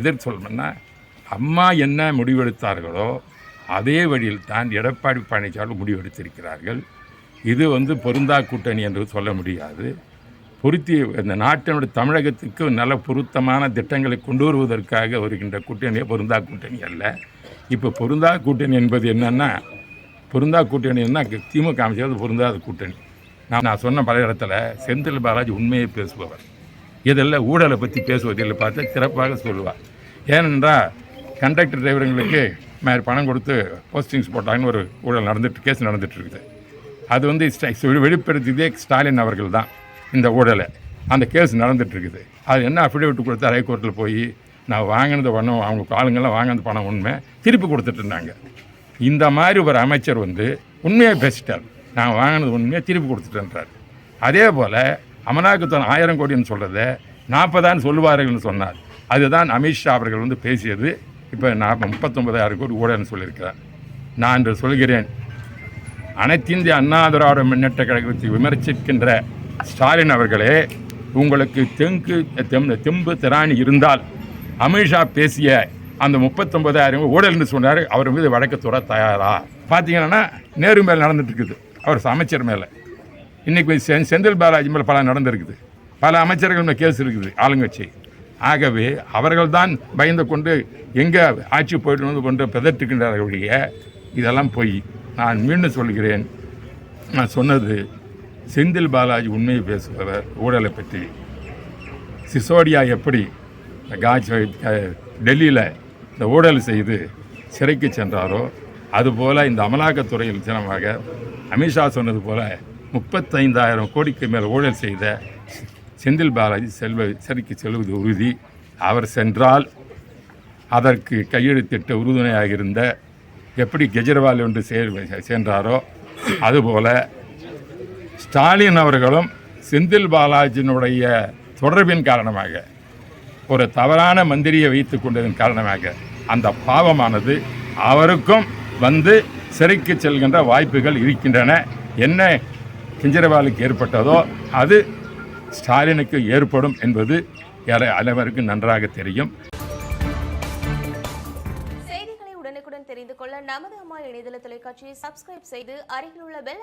எதிர் சொல்லணும்னா அம்மா என்ன முடிவெடுத்தார்களோ அதே வழியில் தான் எடப்பாடி பழனிசாமி முடிவெடுத்திருக்கிறார்கள். இது வந்து பொருந்தா கூட்டணி என்று சொல்ல முடியாது. பொருத்தி இந்த நாட்டினுடைய தமிழகத்துக்கு நல்ல பொருத்தமான திட்டங்களை கொண்டு வருவதற்காக வருகின்ற கூட்டணியே பொருந்தா கூட்டணி அல்ல. இப்போ பொருந்தா கூட்டணி என்பது என்னன்னா பொருந்தா கூட்டணின்னா திமுக அமைச்சர் பொருந்தாத கூட்டணி. நான் நான் சொன்ன பல இடத்துல செந்தில் பாலாஜி உண்மையை பேசுபவர். இதெல்லாம் ஊழலை பற்றி பேசுவதில் பார்த்தா சிறப்பாக சொல்லுவார். ஏனென்றால் கண்டக்டர் டிரைவருங்களுக்கு மேலே பணம் கொடுத்து போஸ்டிங்ஸ் போட்டாங்கன்னு ஒரு ஊழல் நடந்துட்டு கேஸ் நடந்துகிட்ருக்குது அது வந்து வெளிப்படுத்தியதே ஸ்டாலின் அவர்கள் தான் இந்த ஊழலை. அந்த கேஸ் நடந்துகிட்ருக்குது அது என்ன அஃபிடேவிட் கொடுத்தா ஹைகோர்ட்டில் போய் நான் வாங்கினது பணம் அவங்க ஆளுங்கெல்லாம் வாங்கினது பணம் உண்மை திருப்பி கொடுத்துட்டு இருந்தாங்க. இந்த மாதிரி ஒரு அமைச்சர் வந்து உண்மையாக பேசிட்டார். நான் வாங்கினது உண்மையாக திருப்பி கொடுத்துட்டேன்றார் அதே போல் அமலாக்கத்தன் ஆயிரம் கோடின்னு சொல்கிறத நாற்பதான்னு சொல்லுவார்கள்னு சொன்னார். அதுதான் அமித்ஷா அவர்கள் வந்து பேசியது. இப்போ நான் முப்பத்தொன்பதாயிரம் கோடி ஊழல்னு சொல்லியிருக்கிறார் நான் என்று சொல்கிறேன் அனைத்திந்திய அண்ணா திராவிட முன்னேற்ற கழகத்தை விமர்சிக்கின்ற ஸ்டாலின் அவர்களே உங்களுக்கு தெங்கு தெம் தெம்பு திராணி இருந்தால் அமித்ஷா பேசிய அந்த முப்பத்தொன்பதாயிரம் ஊழல்னு சொன்னார் அவர் மீது வழக்கு துற தயாரா? பார்த்தீங்கன்னா நேரு மேலே நடந்துட்டுருக்குது அவர் அமைச்சர் மேலே. இன்றைக்கி செந்தில் பாலாஜி மேலே பல நடந்திருக்குது. பல அமைச்சர்கள் மேலே கேஸ் இருக்குது ஆளுங்கட்சி. ஆகவே அவர்கள்தான் பயந்து கொண்டு எங்கே ஆட்சி போயிட்டு கொண்டு பிதற்றுகின்றார்கள் ஒழிய இதெல்லாம் பொய். நான் மீண்டும் சொல்கிறேன். நான் சொன்னது செந்தில் பாலாஜி உண்மையை பேசுபவர் ஊழலை பற்றி. சிசோடியா எப்படி காஜ் டெல்லியில் இந்த ஊழல் செய்து சிறைக்கு சென்றாரோ அதுபோல் இந்த அமலாக்கத்துறையில் சினமாக அமித்ஷா சொன்னது போல் முப்பத்தைந்தாயிரம் கோடிக்கு மேல் ஊழல் செய்த செந்தில் பாலாஜி செல்வ விசாரிக்க செல்வது உறுதி. அவர் சென்றால் அதற்கு கையெழுத்திட்ட உறுதுணையாக இருந்த எப்படி கெஜ்ரிவால் ஒன்று சேர் சென்றாரோ அதுபோல ஸ்டாலின் அவர்களும் செந்தில் பாலாஜியினுடைய தொடர்பின் காரணமாக ஒரு தவறான மந்திரியை வைத்து கொண்டதன் காரணமாக அந்த பாவமானது அவருக்கும் வந்து சிறைக்கு செல்கின்ற வாய்ப்புகள் இருக்கின்றன. என்ன கெஜ்ரிவாலுக்கு ஏற்பட்டதோ அது ஸ்டாலினுக்கு ஏற்படும் என்பது யார- அனைவருக்கும் நன்றாக தெரியும். செய்திகளை உடனுக்குடன் தெரிந்து கொள்ள நமது அம்மா இணையதள தொலைக்காட்சியை சப்ஸ்கிரைப் செய்து அருகில் உள்ள பெல்